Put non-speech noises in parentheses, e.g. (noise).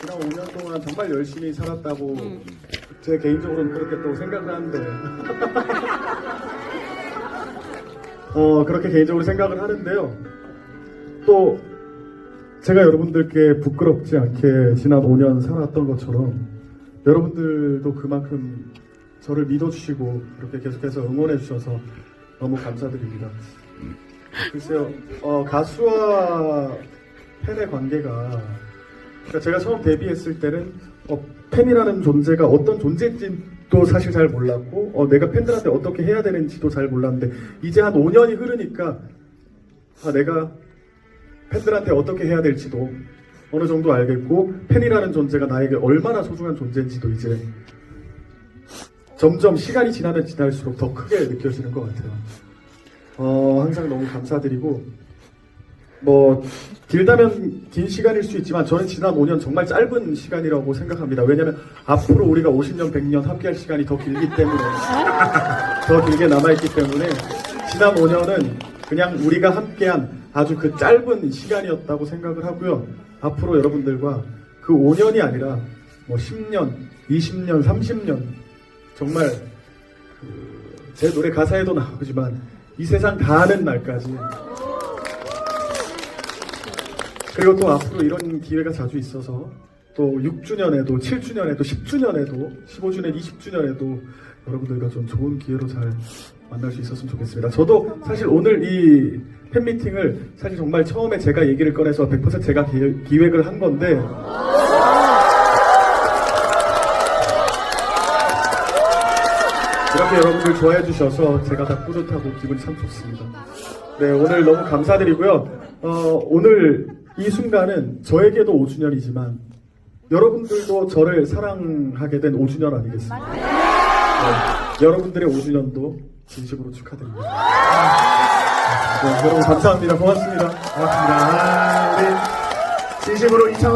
지난 5년 동안 정말 열심히 살았다고 제 개인적으로는 그렇게 또 생각을 하는데 (laughs) 어 그렇게 개인적으로 생각을 하는데요 또 제가 여러분들께 부끄럽지 않게 지난 5년 살았던 것처럼 여러분들도 그만큼 저를 믿어주시고 이렇게 계속해서 응원해 주셔서 너무 감사드립니다. 글쎄요, 어, 가수와 팬의 관계가 그러니까 제가 처음 데뷔했을 때는 어, 팬이라는 존재가 어떤 존재인지도 사실 잘 몰랐고 어, 내가 팬들한테 어떻게 해야 되는지도 잘 몰랐는데 이제 한 5년이 흐르니까 아, 내가 팬들한테 어떻게 해야 될지도 어느 정도 알겠고 팬이라는 존재가 나에게 얼마나 소중한 존재인지도 이제 점점 시간이 지나면 지날수록 더 크게 느껴지는 것 같아요. 어, 항상 너무 감사드리고 뭐 길다면 긴 시간일 수 있지만 저는 지난 5년 정말 짧은 시간이라고 생각합니다. 왜냐하면 앞으로 우리가 50년, 100년 함께할 시간이 더 길기 때문에 더 길게 남아있기 때문에 지난 5년은 그냥 우리가 함께한 아주 그 짧은 시간이었다고 생각을 하고요. 앞으로 여러분들과 그 5년이 아니라 뭐 10년, 20년, 30년 정말 그 제 노래 가사에도 나오지만 이 세상 다 아는 날까지 그리고 또 앞으로 이런 기회가 자주 있어서 또 6주년에도 7주년에도 10주년에도 15주년, 20주년에도 여러분들과 좀 좋은 기회로 잘 만날 수 있었으면 좋겠습니다. 저도 사실 오늘 이 팬미팅을 사실 정말 처음에 제가 얘기를 꺼내서 100% 제가 기- 기획을 한 건데 이렇게 여러분들 좋아해 주셔서 제가 다 뿌듯하고 기분이 참 좋습니다. 네, 오늘 너무 감사드리고요. 어, 오늘 이 순간은 저에게도 5주년이지만 여러분들도 저를 사랑하게 된 5주년 아니겠습니까? 네, 여러분들의 5주년도 진심으로 축하드립니다. 네, 여러분 감사합니다. 고맙습니다. 고맙습니다. 아, 우리 진심으로 이창원